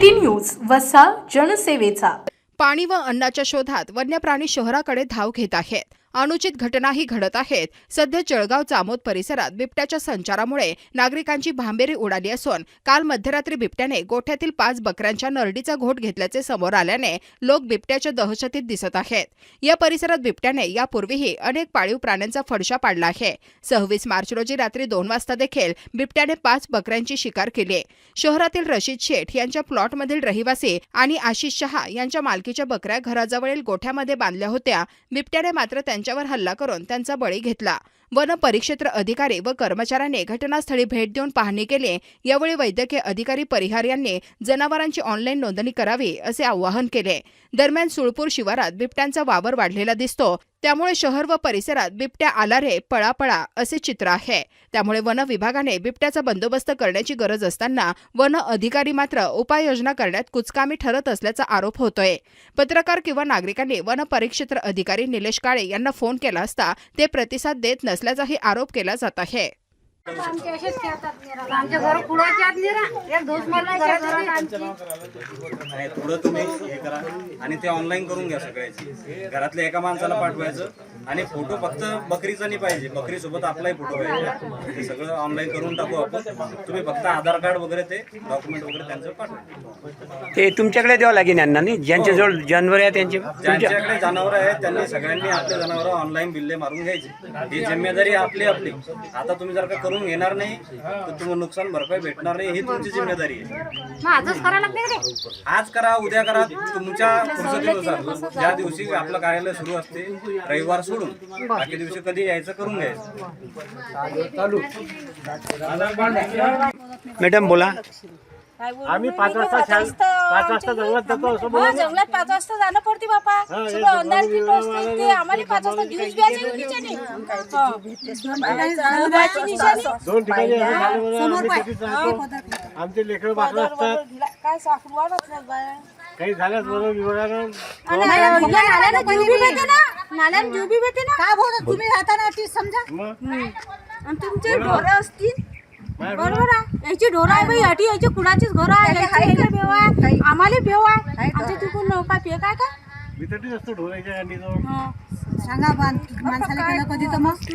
News वसा जनसेवेचा. पाणी व अन्नाच्या शोधात वन्य प्राणी शहराकडे धाव घेत आहेत. अनुचित घटनाही घडत आहेत. सध्या जळगाव चामोद परिसरात बिबट्याच्या संचारामुळे नागरिकांची भांबेरी उडाली असून काल मध्यरात्री बिबट्याने गोठ्यातील पाच बकऱ्यांच्या नरडीचा घोट घेतल्याचे समोर आल्याने लोक बिबट्याच्या दहशतीत दिसत आहेत. या परिसरात बिबट्याने यापूर्वीही अनेक पाळीव प्राण्यांचा फडशा पाडला आहे. सव्वीस मार्च रोजी रात्री दोन वाजता देखील बिबट्याने पाच बकऱ्यांची शिकार केली. शहरातील रशीद शेठ यांच्या प्लॉटमधील रहिवासी आणि आशिष शहा यांच्या मालकीच्या बकऱ्या घराजवळील गोठ्यामध्ये बांधल्या होत्या. बिबट्याने मात्र त्यांच्यावर हल्ला करून त्यांचा बळी घेतला. वन परिक्षेत्र अधिकारी व कर्मचाऱ्यांनी घटनास्थळी भेट देऊन पाहणी केली. यावेळी वैद्यकीय अधिकारी परिहार यांनी जनावरांची ऑनलाईन नोंदणी करावी असे आवाहन केले. दरम्यान सुळपूर शिवारात बिबट्यांचा वावर वाढलेला दिसतो. त्यामुळे शहर व परिसरात बिबट्या आला रे पळापळा असे चित्र आहे. त्यामुळे वन विभागाने बिबट्याचा बंदोबस्त करण्याची गरज असताना वन अधिकारी मात्र उपाययोजना करण्यात कुचकामी ठरत असल्याचा आरोप होतोय. पत्रकार किंवा नागरिकांनी वन परिक्षेत्र अधिकारी निलेश काळे यांना फोन केला असता ते प्रतिसाद देत नसल्याचाही आरोप केला जात आहे. आमचे आमच्या घर निरा. एक घरात आमची नाही थोडं तुम्ही हे करा. आणि ते ऑनलाईन करून घ्या सगळ्याची. घरातल्या एका माणसाला पाठवायचं. आणि फोटो फक्त बकरीचा नाही पाहिजे. बकरी सोबत आपलाही फोटो पाहिजे ते सगळं ऑनलाईन करून टाकू आपण. तुम्ही फक्त आधार कार्ड वगैरे ते डॉक्युमेंट वगैरे त्यांचं पाठवा. ते तुमच्याकडे द्यावं लागेल यांना नाही? ज्यांच्याजवळ जानवर आहे त्यांचे? ज्यांच्याकडे जनावर आहेत त्यांनी सगळ्यांनी आपले जनावर ऑनलाईन बिल्ले मारून घ्यायचे. ही जिम्मेदारी आपली आपली. आता तुम्ही जर का करून घेणार नाही तर तुम्हाला नुकसान भरपाई भेटणार नाही. ही तुमची जिम्मेदारी आहे. आज करा उद्या करा. तुमच्या फुरसतीनुसार. ज्या दिवशी आपलं कार्यालय सुरू असते रविवार सोडून. बाकी दिवशी कधी यायचं करून घ्यायचं. मॅडम बोला. आम्ही पाच वाजता शाळेत पाच वाजता जंगलात जातो असं हो जंगलात पाच वाजता जाणं पडते बापा. सगळं अंधार ते आम्हाला पाच वाजता निशाणी. दोन ठिकाणी. आमचे लेकरं बाकरं असतात. काय साखर वाढत नाही बाया. काही झाल्यास बरोबर विभागानं नाल्यानं जीव बी भेटे ना. का भाऊ तुम्ही राहता ना ती समजा? आणि तुमचे ढोरं असतील. बरोबर आहे. याची ढोरं आहे बाई अटी याची कुणाचीच घर आहे. याची बेव आहे. आम्हाला बेव आहे. आमच्या तिकडून नौका पे काय का? मी तटीच असतो ढोराच्या गांडीजवळ. सांगा माणसाला केलं कधी तर मग?